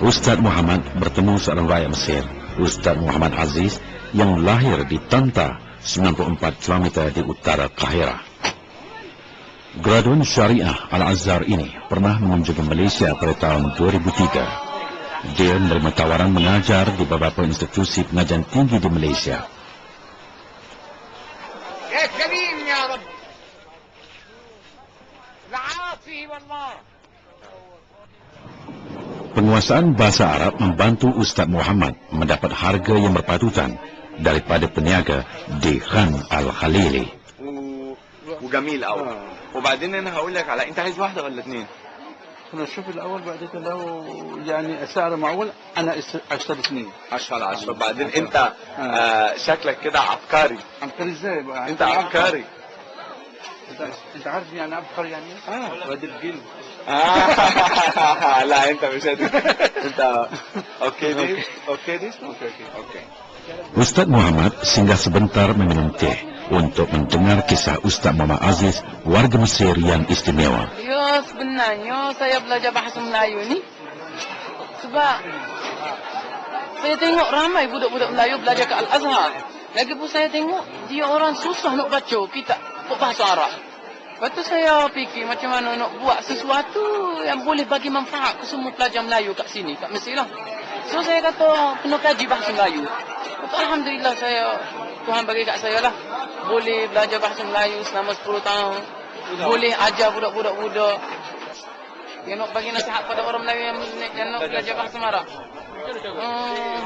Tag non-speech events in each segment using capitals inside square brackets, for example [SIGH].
Ustaz Muhammad bertemu seorang rakyat Mesir, Ustaz Muhammad Aziz yang lahir di Tanta, 94 km di utara Kahira. Graduan Syariah Al-Azhar ini pernah mengunjungi Malaysia pada tahun 2003. Dia menerima tawaran mengajar di beberapa institusi pengajian tinggi di Malaysia. Penguasaan bahasa Arab membantu Ustaz Muhammad mendapat harga yang berpatutan daripada peniaga di Khan Al-Khalili. و... وجميل قوي وبعدين انا هقول لك على انت عايز واحده ولا اثنين انا اشوف الاول بعد كده لو يعني سعر معقول انا أس- اشتري اثنين 10 على 10 بعدين انت آه شكلك كده عبقري عبقري ازاي بقى انت عبقري انت, انت عارف يعني عبقري يعني ايه؟ اه وادي الجيل Ah, لا انت مش انت اوكي اوكي اوكي okay. Ustaz Muhammad singgah sebentar meminum teh untuk mendengar kisah Ustaz Muhammad Aziz, warga Mesir yang istimewa. Ya, sebenarnya saya belajar bahasa Melayu ni sebab saya tengok ramai budak-budak Melayu belajar ke Al-Azhar. Lagipun saya tengok dia orang susah nak baca kita bahasa Arab. Lepas tu saya fikir macam mana nak buat sesuatu yang boleh bagi manfaat ke semua pelajar Melayu kat sini, kat Mesir lah. So saya kata kena kaji bahasa Melayu. Lepas Alhamdulillah saya, Tuhan bagi kat saya lah. Boleh belajar bahasa Melayu selama 10 tahun. Boleh ajar budak-budak-budak. Dia nak bagi nasihat pada orang Melayu yang, yang nak belajar bahasa Arab. Hmm,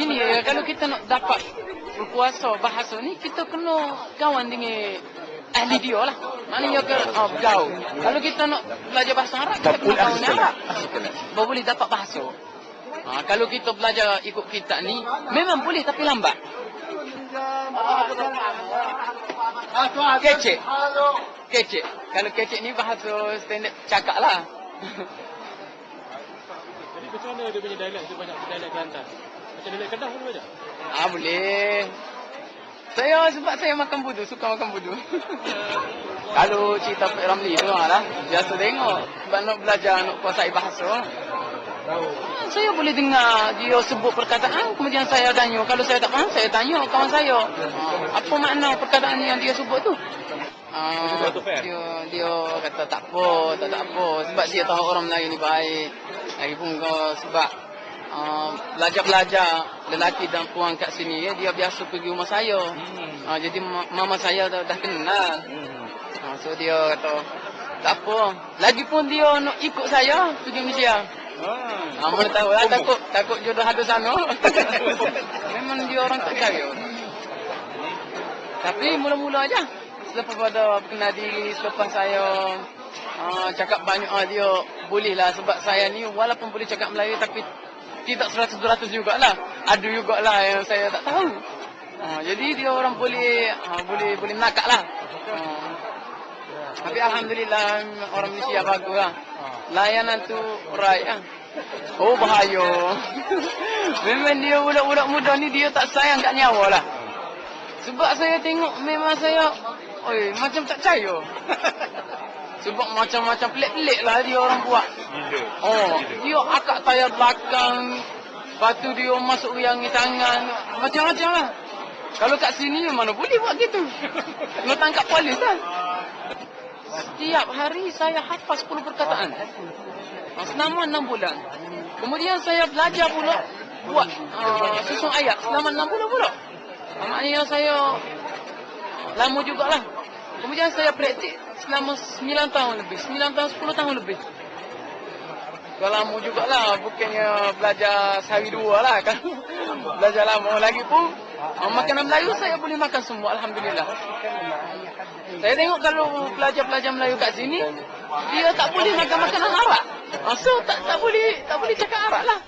gini ya, kalau kita nak dapat berkuasa bahasa ni, kita kena kawan dengan ahli dia lah. Maknanya ke oh, bergaul. Kalau kita nak belajar bahasa Arab, kita kena kawan dengan Arab. Baru boleh dapat bahasa. Ha, kalau kita belajar ikut kita ni, memang boleh tapi lambat. Kecek. Kecek. Kalau kecek ni bahasa standard cakap lah. Jadi macam mana dia punya dialek tu banyak dialek Kelantan? Macam dialek Kedah pun banyak? Ah boleh. Saya sebab saya makan budu, suka makan budu. [LAUGHS] Kalau cerita Pak Ramli tu lah, biasa tengok. Sebab nak belajar, nak kuasai bahasa. Ah, Saya boleh dengar dia sebut perkataan, kemudian saya tanya. Kalau saya tak faham, saya tanya kawan saya. Ah, Apa makna perkataan yang dia sebut tu? Ah, dia dia kata tak apa, tak tak apa. Sebab dia tahu orang Melayu ni baik. Lagipun kau sebab uh, belajar-belajar lelaki dan puan kat sini ya, dia biasa pergi rumah saya. Uh, jadi ma- mama saya dah, dah kenal. Uh, so dia kata tak apa. Lagipun dia nak ikut saya pergi Malaysia. Ah, mana tahu lah takut takut jodoh ada sana. [LAUGHS] Memang dia orang tak percaya. Tapi mula-mula aja. Selepas pada kenal diri, selepas saya uh, cakap banyak uh, dia bolehlah sebab saya ni walaupun boleh cakap Melayu tapi tidak 100-200 jugalah. Ada jugalah yang saya tak tahu. Uh, jadi dia orang boleh uh, boleh boleh menakak lah. Uh, tapi Alhamdulillah orang Malaysia bagus lah. Layanan tu right lah. Oh bahaya. [LAUGHS] Memang dia budak-budak muda ni dia tak sayang kat nyawa lah. Sebab saya tengok memang saya Oi, macam tak percaya. [LAUGHS] Sebab macam-macam pelik-pelik lah dia orang buat. Oh, dia akak tayar belakang. Lepas tu dia masuk riangi tangan. Macam-macam lah. Kalau kat sini mana boleh buat gitu. Kena tangkap polis lah. Setiap hari saya hafaz 10 perkataan. Ah, Selama 6 bulan. Kemudian saya belajar pula buat uh, susun ayat selama 6 bulan pula. Ah, Maknanya saya lama jugalah. Kemudian saya praktik selama 9 tahun lebih. 9 tahun, 10 tahun lebih. Dah lama jugalah. Bukannya belajar sehari dua lah kan. belajar lama lagi pun. ah, Makanan Melayu saya boleh makan semua. Alhamdulillah. Saya tengok kalau pelajar-pelajar Melayu kat sini, dia tak boleh makan makanan Arab. Ah, So tak tak boleh tak boleh cakap Arab lah.